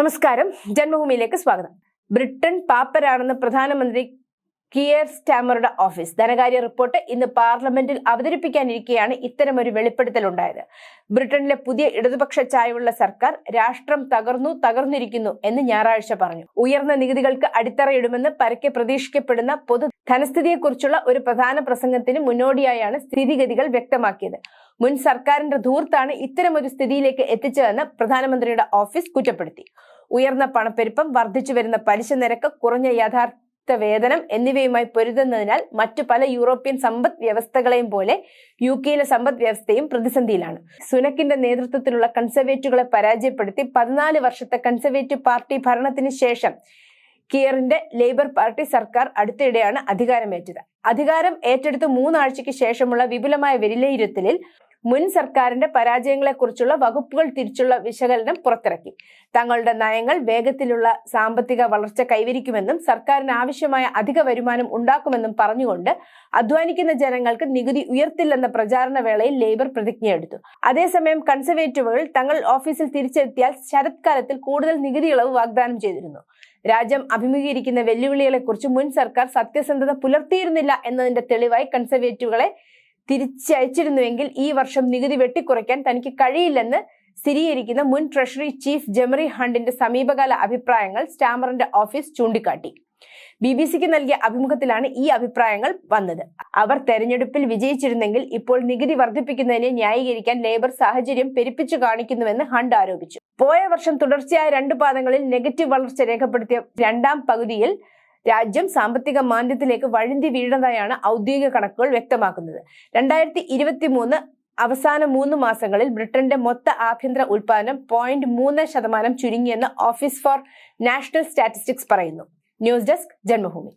നമസ്കാരം. ജന്മഭൂമിയിലേക്ക് സ്വാഗതം. ബ്രിട്ടൻ പാപ്പരാണെന്ന് പ്രധാനമന്ത്രി കിയർ സ്റ്റാമറുടെ ഓഫീസ്. ധനകാര്യ റിപ്പോർട്ട് ഇന്ന് പാർലമെന്റിൽ അവതരിപ്പിക്കാനിരിക്കെയാണ് ഇത്തരമൊരു വെളിപ്പെടുത്തലുണ്ടായത്. ബ്രിട്ടനിലെ പുതിയ ഇടതുപക്ഷ ചായവുള്ള സർക്കാർ രാഷ്ട്രം തകർന്നു തകർന്നിരിക്കുന്നു എന്ന് ഞായറാഴ്ച പറഞ്ഞു. ഉയർന്ന നികുതികൾക്ക് അടിത്തറയിടുമെന്ന് പരക്കെ പ്രതീക്ഷിക്കപ്പെടുന്ന പൊതു ധനസ്ഥിതിയെക്കുറിച്ചുള്ള ഒരു പ്രധാന പ്രസംഗത്തിന് മുന്നോടിയായാണ് സ്ഥിതിഗതികൾ വ്യക്തമാക്കിയത്. മുൻ സർക്കാരിന്റെ ധൂർത്താണ് ഇത്തരമൊരു സ്ഥിതിയിലേക്ക് എത്തിച്ചതെന്ന് പ്രധാനമന്ത്രിയുടെ ഓഫീസ് കുറ്റപ്പെടുത്തി. ഉയർന്ന പണപ്പെരുപ്പം വർദ്ധിച്ചു വരുന്ന പലിശ നിരക്ക് കുറഞ്ഞ യഥാർത്ഥ വേതനം എന്നിവയുമായി പൊരുതുന്നതിനാൽ മറ്റു പല യൂറോപ്യൻ സമ്പദ് വ്യവസ്ഥകളെയും പോലെ യു കെയിലെ സമ്പദ് വ്യവസ്ഥയും പ്രതിസന്ധിയിലാണ്. സുനക്കിന്റെ നേതൃത്വത്തിലുള്ള കൺസർവേറ്റുകളെ പരാജയപ്പെടുത്തി പതിനാല് വർഷത്തെ കൺസർവേറ്റീവ് പാർട്ടി ഭരണത്തിന് ശേഷം കിയറിന്റെ ലേബർ പാർട്ടി സർക്കാർ അടുത്തിടെയാണ് അധികാരമേറ്റത്. അധികാരം ഏറ്റെടുത്ത് മൂന്നാഴ്ചയ്ക്ക് ശേഷമുള്ള വിപുലമായ വിലയിരുത്തലിൽ മുൻ സർക്കാരിന്റെ പരാജയങ്ങളെക്കുറിച്ചുള്ള വകുപ്പുകൾ തിരിച്ചുള്ള വിശകലനം പുറത്തിറക്കി. തങ്ങളുടെ നയങ്ങൾ വേഗത്തിലുള്ള സാമ്പത്തിക വളർച്ച കൈവരിക്കുമെന്നും സർക്കാരിന് ആവശ്യമായ അധിക വരുമാനം ഉണ്ടാക്കുമെന്നും പറഞ്ഞുകൊണ്ട് അധ്വാനിക്കുന്ന ജനങ്ങൾക്ക് നികുതി ഉയർത്തില്ലെന്ന പ്രചാരണ വേളയിൽ ലേബർ പ്രതിജ്ഞയെടുത്തു. അതേസമയം കൺസർവേറ്റീവുകൾ തങ്ങൾ ഓഫീസിൽ തിരിച്ചെത്തിയാൽ ശരത്കാലത്തിൽ കൂടുതൽ നികുതി ഇളവ് വാഗ്ദാനം ചെയ്തിരുന്നു. രാജ്യം അഭിമുഖീകരിക്കുന്ന വെല്ലുവിളികളെക്കുറിച്ച് മുൻ സർക്കാർ സത്യസന്ധത പുലർത്തിയിരുന്നില്ല എന്നതിന്റെ തെളിവായി കൺസർവേറ്റീവുകളെ തിരിച്ചയച്ചിരുന്നുവെങ്കിൽ ഈ വർഷം നികുതി വെട്ടിക്കുറയ്ക്കാൻ തനിക്ക് കഴിയില്ലെന്ന് സ്ഥിരീകരിക്കുന്ന മുൻ ട്രഷറി ചീഫ് ജെമറി ഹണ്ടിന്റെ സമീപകാല അഭിപ്രായങ്ങൾ സ്റ്റാമറിന്റെ ഓഫീസ് ചൂണ്ടിക്കാട്ടി. ബി ബി സിക്ക് നൽകിയ അഭിമുഖത്തിലാണ് ഈ അഭിപ്രായങ്ങൾ വന്നത്. അവർ തെരഞ്ഞെടുപ്പിൽ വിജയിച്ചിരുന്നെങ്കിൽ ഇപ്പോൾ നികുതി വർദ്ധിപ്പിക്കുന്നതിനെ ന്യായീകരിക്കാൻ ലേബർ സാഹചര്യം പെരുപ്പിച്ചു കാണിക്കുന്നുവെന്ന് ഹണ്ട് ആരോപിച്ചു. പോയ വർഷം തുടർച്ചയായ രണ്ട് പാദങ്ങളിൽ നെഗറ്റീവ് വളർച്ച രേഖപ്പെടുത്തിയ രണ്ടാം പകുതിയിൽ രാജ്യം സാമ്പത്തിക മാന്ദ്യത്തിലേക്ക് വഴുതി വീഴുന്നതായാണ് ഔദ്യോഗിക കണക്കുകൾ വ്യക്തമാക്കുന്നത്. രണ്ടായിരത്തി ഇരുപത്തി മൂന്ന് അവസാന മൂന്ന് മാസങ്ങളിൽ ബ്രിട്ടന്റെ മൊത്ത ആഭ്യന്തര ഉൽപാദനം പോയിന്റ് മൂന്ന് ശതമാനം ചുരുങ്ങിയെന്ന് ഓഫീസ് ഫോർ നാഷണൽ സ്റ്റാറ്റിസ്റ്റിക്സ് പറയുന്നു. News desk Janmabhumi.